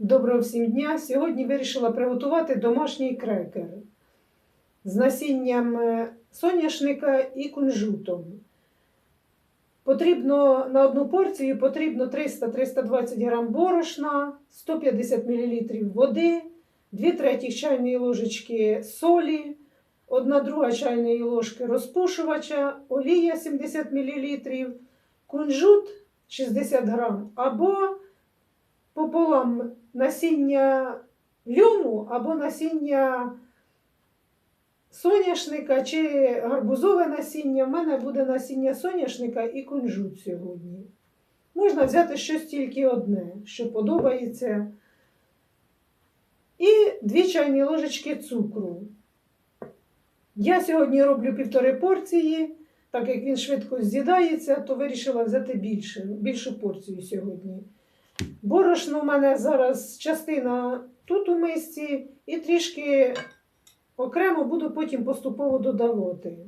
Доброго всім дня! Сьогодні вирішила приготувати домашній крекер з насінням е, соняшника і кунжутом. Потрібно на одну порцію потрібно 300-320 грам борошна, 150 мл води, 2 треті чайної ложечки солі, 1 друга чайної ложки розпушувача, олія 70 мл, кунжут 60 грам або пополам насіння льону або насіння соняшника чи гарбузове насіння. У мене буде насіння соняшника і кунжут сьогодні. Можна взяти щось тільки одне, що подобається. І дві чайні ложечки цукру. Я сьогодні роблю півтори порції, так як він швидко з'їдається, то вирішила взяти більше, більшу порцію сьогодні. Борошно в мене зараз частина тут у мисці, і трішки окремо буду потім поступово додавати.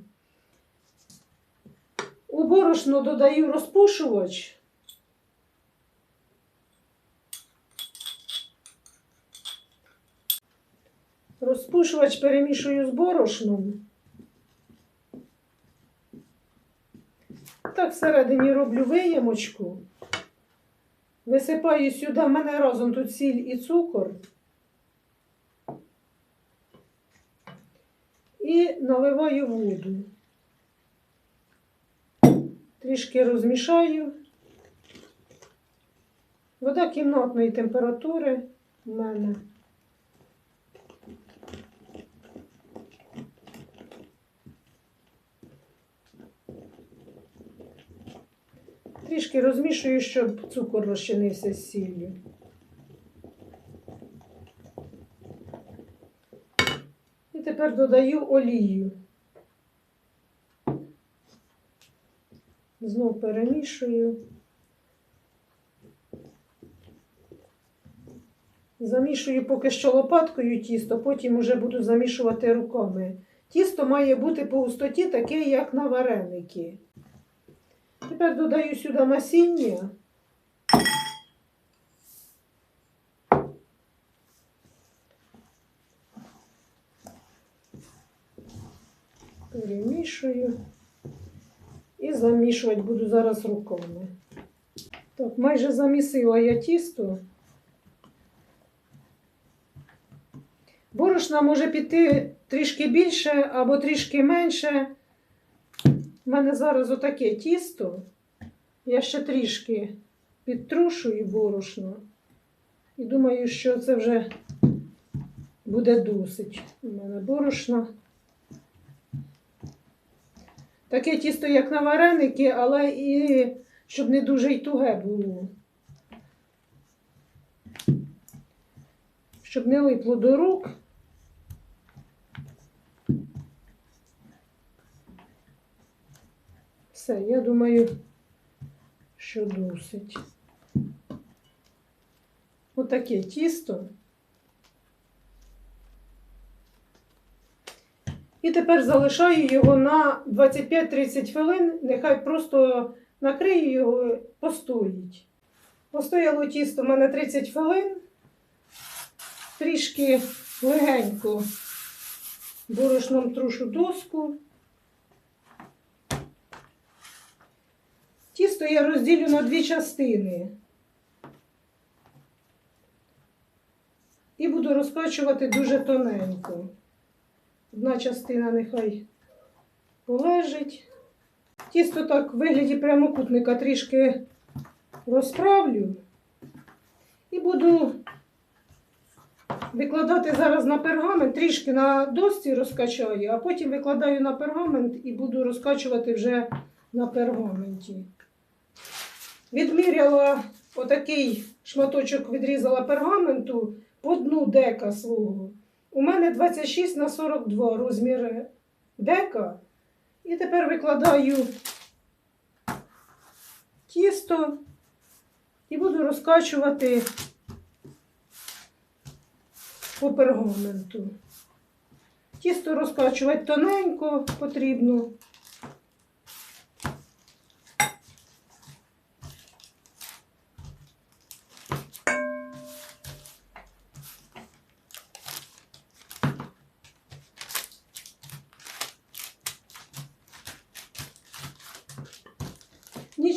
У борошно додаю розпушувач. Розпушувач перемішую з борошном. Так всередині роблю виємочку. Висипаю сюди, в мене разом тут сіль і цукор. І наливаю воду. Трішки розмішаю. Вода кімнатної температури в мене. Трішки розмішую, щоб цукор розчинився з сіллю. І тепер додаю олію. Знов перемішую. Замішую поки що лопаткою тісто, потім уже буду замішувати руками. Тісто має бути по густоті таке, як на вареники. Тепер додаю сюди насіння. Перемішую. І замішувати буду зараз руками. Так, майже замісила я тісто. Борошна може піти трішки більше або трішки менше. У мене зараз отаке тісто. Я ще трішки підтрушую борошно. І думаю, що це вже буде досить. У мене борошна. Таке тісто, як на вареники, але і щоб не дуже й туге було. Щоб не липло до рук. Все, я думаю, що досить. Отаке тісто. І тепер залишаю його на 25-30 хвилин, нехай просто накрию його, постоїть. Постояло тісто в мене 30 хвилин, трішки легенько борошном трушу доску. Тісто я розділю на дві частини. І буду розкачувати дуже тоненько. Одна частина нехай полежить. Тісто так в вигляді прямокутника трішки розправлю. І буду викладати зараз на пергамент, трішки на досці розкачаю, а потім викладаю на пергамент і буду розкачувати вже на пергаменті. Відміряла отакий шматочок, відрізала пергаменту по дну дека свого. У мене 26 на 42 розмір дека. І тепер викладаю тісто і буду розкачувати по пергаменту. Тісто розкачувати тоненько потрібно.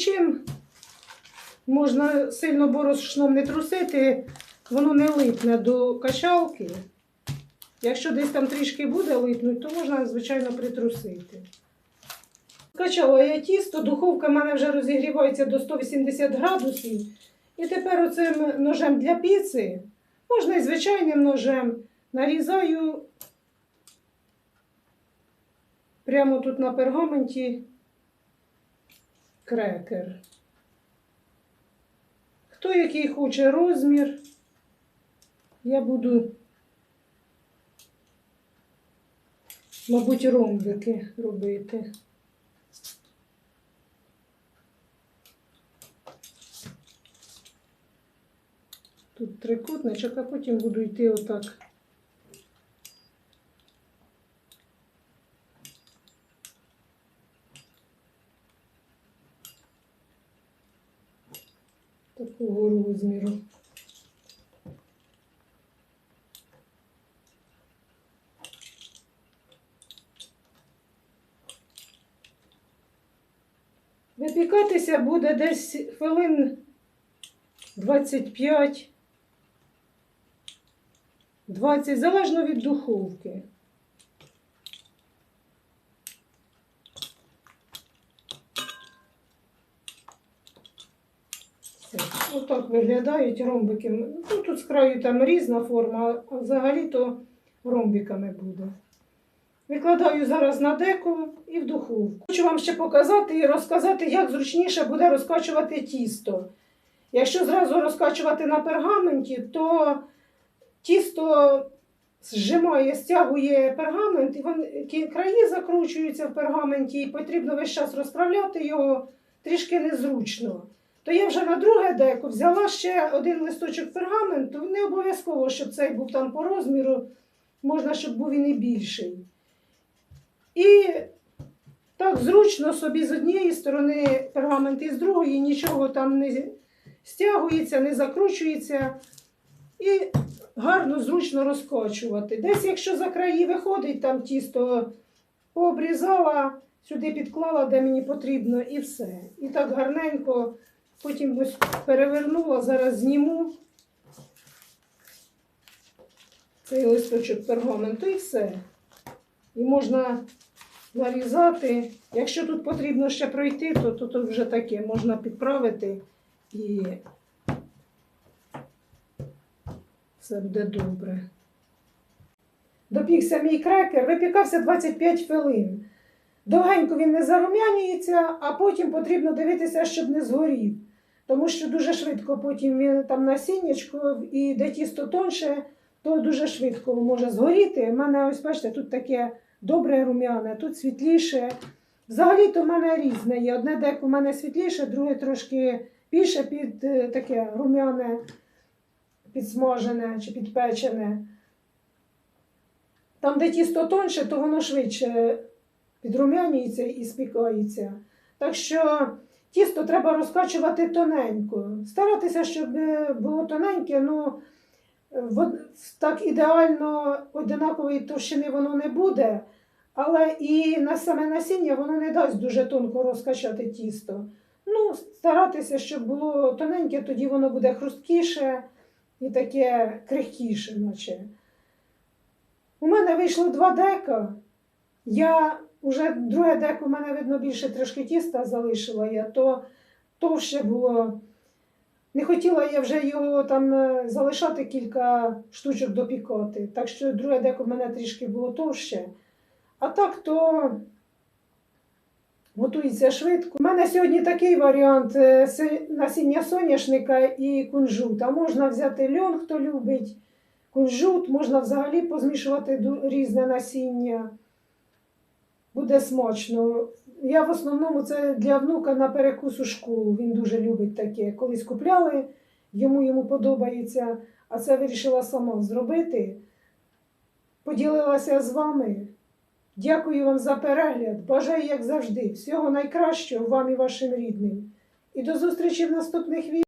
Нічим. Можна сильно борошном не трусити, воно не липне до качалки. Якщо десь там трішки буде липнуть, то можна, звичайно, притрусити. Скачала я тісто, духовка в мене вже розігрівається до 180 градусів. І тепер оцим ножем для піци, можна і звичайним ножем, нарізаю прямо тут на пергаменті крекер. Хто який хоче розмір, я буду, мабуть, ромбики робити. Тут трикутничок, а потім буду йти отак. Такого розміру. Випікатися буде десь хвилин 25, 20, залежно від духовки. Все. Отак виглядають ромбики. Ну, тут з краю там різна форма, а взагалі-то ромбиками буде. Викладаю зараз на деко і в духовку. Хочу вам ще показати і розказати, як зручніше буде розкачувати тісто. Якщо зразу розкачувати на пергаменті, то тісто зжимає, стягує пергамент, і вон, кі- краї закручуються в пергаменті, і потрібно весь час розправляти його трішки незручно. То я вже на друге деко взяла ще один листочок пергаменту, не обов'язково, щоб цей був там по розміру, можна, щоб був він і більший. І так зручно собі з однієї сторони пергамент і з другої, нічого там не стягується, не закручується. І гарно, зручно розкочувати. Десь, якщо за краї виходить там тісто, пообрізала, сюди підклала, де мені потрібно, і все. І так гарненько, потім ось перевернула, зараз зніму цей листочок пергаменту і все. І можна нарізати. Якщо тут потрібно ще пройти, то тут вже таке можна підправити і все буде добре. Допікся мій крекер, випікався 25 хвилин. Довгенько він не зарум'янюється, а потім потрібно дивитися, щоб не згорів. Тому що дуже швидко потім він там насіннячко і де тісто тонше, то дуже швидко може згоріти. У мене, ось бачите, тут таке добре рум'яне, тут світліше. Взагалі-то в мене різне є. Одне деко в мене світліше, друге трошки більше під е, таке рум'яне, підсмажене чи підпечене. Там, де тісто тонше, то воно швидше підрум'янюється і спікається. Так що тісто треба розкачувати тоненько. Старатися, щоб е, було тоненьке, ну так ідеально одинакової товщини воно не буде, але і на саме насіння воно не дасть дуже тонко розкачати тісто. Ну, старатися, щоб було тоненьке, тоді воно буде хрусткіше і таке крихкіше, наче. У мене вийшло два дека. Я вже друге деко, у мене видно більше трошки тіста залишила я, то товще було. Не хотіла я вже його там е, залишати кілька штучок допікати. Так що друге деко в мене трішки було товще. А так то готується швидко. У мене сьогодні такий варіант е, насіння соняшника і кунжут. Можна взяти льон, хто любить кунжут, можна взагалі позмішувати різне насіння. Буде смачно. Я в основному це для внука на перекус у школу. Він дуже любить таке. Колись купляли, йому йому подобається, а це вирішила сама зробити. Поділилася з вами. Дякую вам за перегляд. Бажаю, як завжди, всього найкращого вам і вашим рідним. І до зустрічі в наступних відео.